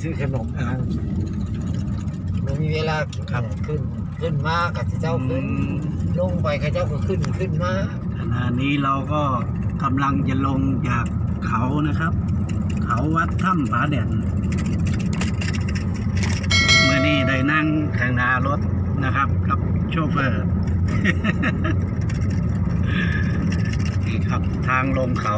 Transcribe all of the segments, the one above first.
ซื้อขนมนะมันมีเวลาครับขึ้น ขึ้นมากับเจ้าอืขึ้นมลงไปกับเจ้าก็ขึ้นขึ้นมาขณะนี้เราก็กำลังจะลงจากเขานะครับ เขาวัดถ้ำผาแดนเมื่อนี้ได้นั่งข้างหน้ารถนะครับกับโชเฟอร์นี่ครับทางลงเขา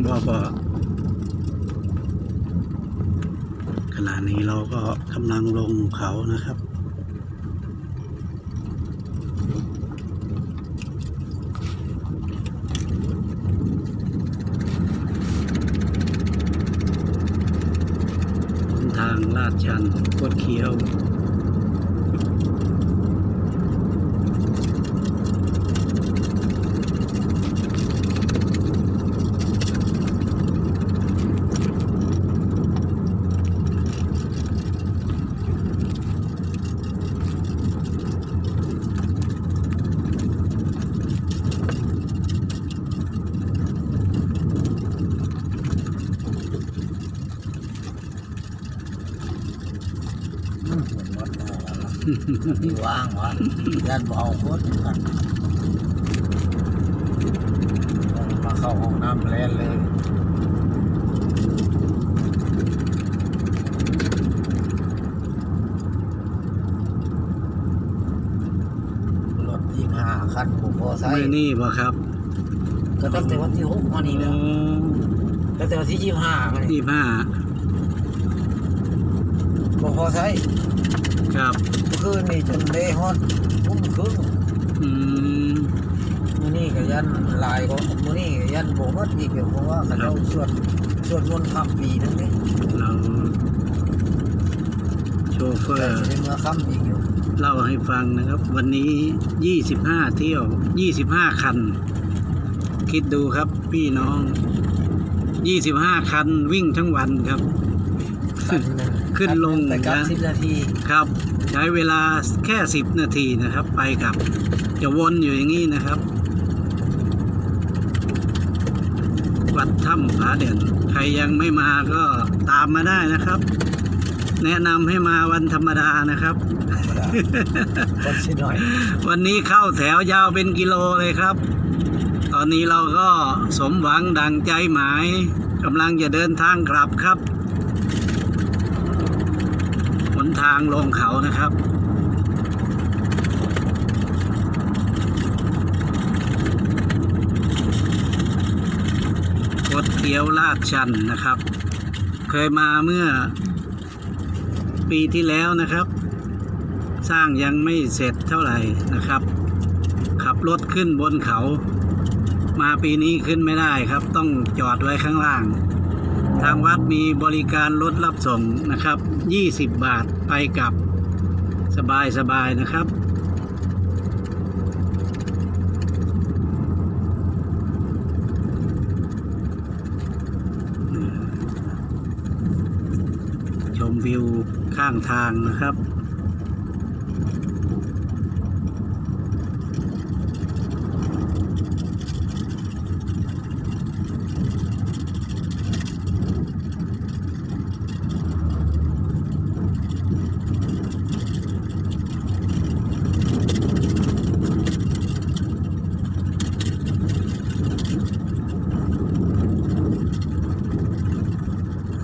บางบ่อบ่ขณะนี้เราก็กำลังลงเขานะครับ ทางลาดชันกดเขียว อืมเหมือน วัดหม้อแล้วมีว่างวะยันบ่เอาคนกันมาเข้าห้องน้ำแลนเลยรถยี่ห้าคันผมพอใช้เมื่อนี้บ่ครับ ก็ตั้งแต่วันที่หกมานี่แหล้วตั้งแต่วันที่ยี่ห้ามานี่ยี่ห้าบ่พอใช้ ครับเมื่อคืนนี่จนได้ฮอดทุ่มครึ่งอืมมื้อนี้ก็ยันหลายก็มื้อนี้ก็ยันบ่หมดอีกเพราะว่าเขาเจ้าสวดสวดมนต์ข้ามปีนั่นเองเราโชเฟอแต่ร์สิได้เมื่อค่ำอีกอยู่เล่าให้ฟังนะครับ วันนี้ 25 เที่ยว 25 คัน คิดดูครับพี่น้อง 25 คันวิ่งทั้งวันครับ คันหนึ่งขึ้นลงไปกลับนะ สิบนาทีครับ ใช้เวลาแค่ 10 นาทีนะครับ ไปกลับ จะวนอยู่อย่างนี้นะครับ วัดถ้ำผาเด่นใครยังไม่มาก็ตามมาได้นะครับ แนะนำให้มาวันธรรมดานะครับ ธรรมดาคนสิหน่อยวันนี้เข้าแถวยาวเป็นกิโลเลยครับ ตอนนี้เราก็สมหวังดังใจหมายกำลังจะเดินทางกลับครับ หน ทางลงเขานะครับกดเขียวลาดชันนะครับ เคยมาเมื่อปีที่แล้วนะครับ สร้างยังไม่เสร็จเท่าไหร่นะครับ ขับรถขึ้นบนเขา มาปีนี้ขึ้นไม่ได้ครับ ต้องจอดไว้ข้างล่าง ทางวัดมีบริการรถรับส่งนะครับ 20 บาทไปกลับสบายสบายๆนะครับ ชมวิวข้างทางนะครับ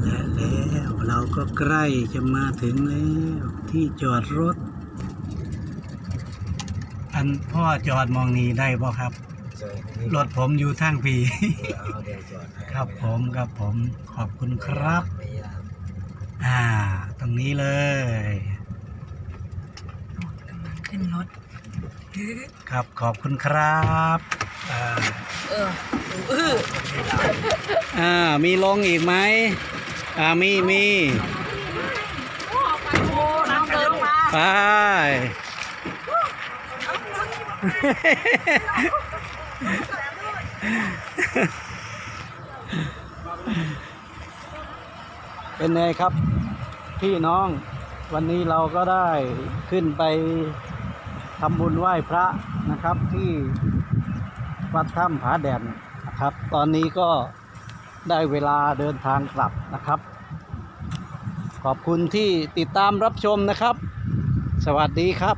และแล้วเรา ก็ใกล้จะมาถึงแล้วที่จอดรถ อันพ่อจอดมองนี้ได้ป่ะครับเจอนี่รถผมอยู่ทางพีเอาเดี๋ยวจอดให้ครับผมครับผมขอบคุณครับไม่ยากอ่า ตรงนี้เลยกำลังขึ้นรถ ครับขอบคุณครับอ่าเออเอออ่ามีลงอีกไหม อ่ามีมีน้องเดินมาไปเป็นไงครับ พี่น้องวันนี้เราก็ได้ขึ้นไปทำบุญไหว้พระนะครับที่วัดถ้ำผาแดนนะครับ ตอนนี้ก็ ได้เวลาเดินทางกลับนะครับ ขอบคุณที่ติดตามรับชมนะครับ สวัสดีครับ